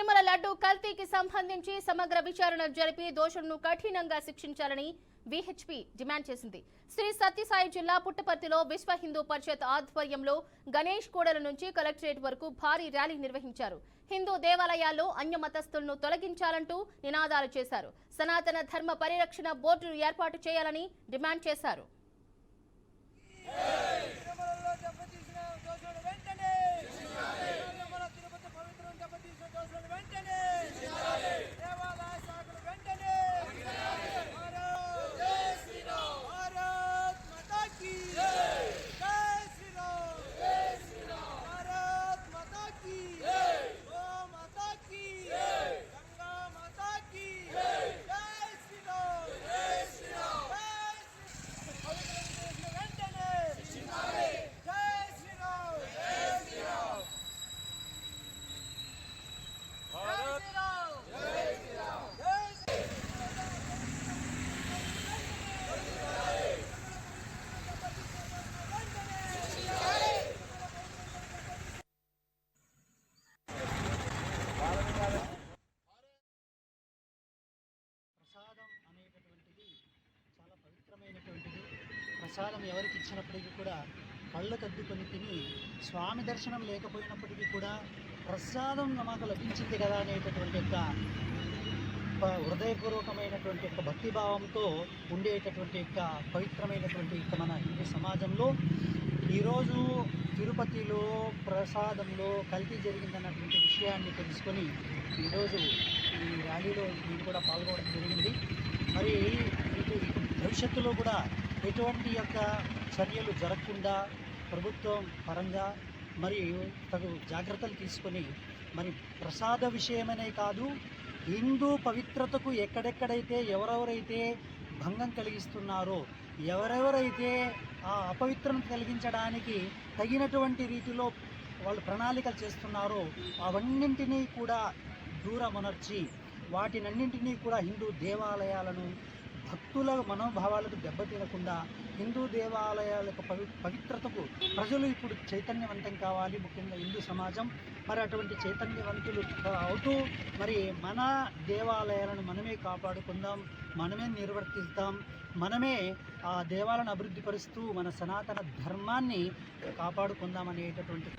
తిరుమల లడ్డు కల్తీకి సంబంధించి సమగ్ర విచారణ జరిపి దోషులను కఠినంగా శిక్షించాలని విహెచ్పి డిమాండ్ చేసింది. శ్రీ సత్యసాయి జిల్లా పుట్టపర్తిలో విశ్వ హిందూ పరిషత్ ఆధ్వర్యంలో గణేష్ కోడల నుంచి కలెక్టరేట్ వరకు భారీ ర్యాలీ నిర్వహించారు. హిందూ దేవాలయాల్లో అన్యమతస్థులను తొలగించాలంటూ నినాదాలు చేశారు. సనాతన ధర్మ పరిరక్షణ బోర్డును ఏర్పాటు చేయాలని డిమాండ్ చేశారు. పవిత్రమైనటువంటిది. ప్రసాదం ఎవరికి ఇచ్చినప్పటికీ కూడా కళ్ళు కద్దుకొని తిని స్వామి దర్శనం లేకపోయినప్పటికీ కూడా ప్రసాదం మాకు లభించింది కదా అనేటటువంటి యొక్క హృదయపూర్వకమైనటువంటి యొక్క భక్తిభావంతో ఉండేటటువంటి యొక్క పవిత్రమైనటువంటి యొక్క మన హిందూ సమాజంలో ఈరోజు తిరుపతిలో ప్రసాదంలో కల్తీ జరిగిందన్నటువంటి విషయాన్ని తెలుసుకొని ఈరోజు ఈ ర్యాలీలో నేను కూడా పాల్గొనడం జరిగింది. మరి భవిష్యత్తులో కూడా ఎటువంటి యొక్క చర్యలు జరగకుండా ప్రభుత్వం పరంగా మరి తగు జాగ్రత్తలు తీసుకొని మరి ప్రసాద విషయమనే కాదు హిందూ పవిత్రతకు ఎక్కడెక్కడైతే ఎవరెవరైతే భంగం కలిగిస్తున్నారో ఎవరెవరైతే ఆ అపవిత్రను కలిగించడానికి తగినటువంటి రీతిలో వాళ్ళు ప్రణాళికలు చేస్తున్నారో అవన్నింటినీ కూడా దూరమునర్చి వాటినన్నింటినీ కూడా హిందూ దేవాలయాలను భక్తుల మనోభావాలకు దెబ్బతినకుండా హిందూ దేవాలయాల యొక్క పవి పవిత్రతకు ప్రజలు ఇప్పుడు చైతన్యవంతం కావాలి. ముఖ్యంగా హిందూ సమాజం మరి అటువంటి చైతన్యవంతులు అవుతూ మరి మన దేవాలయాలను మనమే కాపాడుకుందాం మనమే నిర్వర్తిస్తాం మనమే ఆ దేవాలను అభివృద్ధి పరుస్తూ మన సనాతన ధర్మాన్ని కాపాడుకుందాం అనేటటువంటి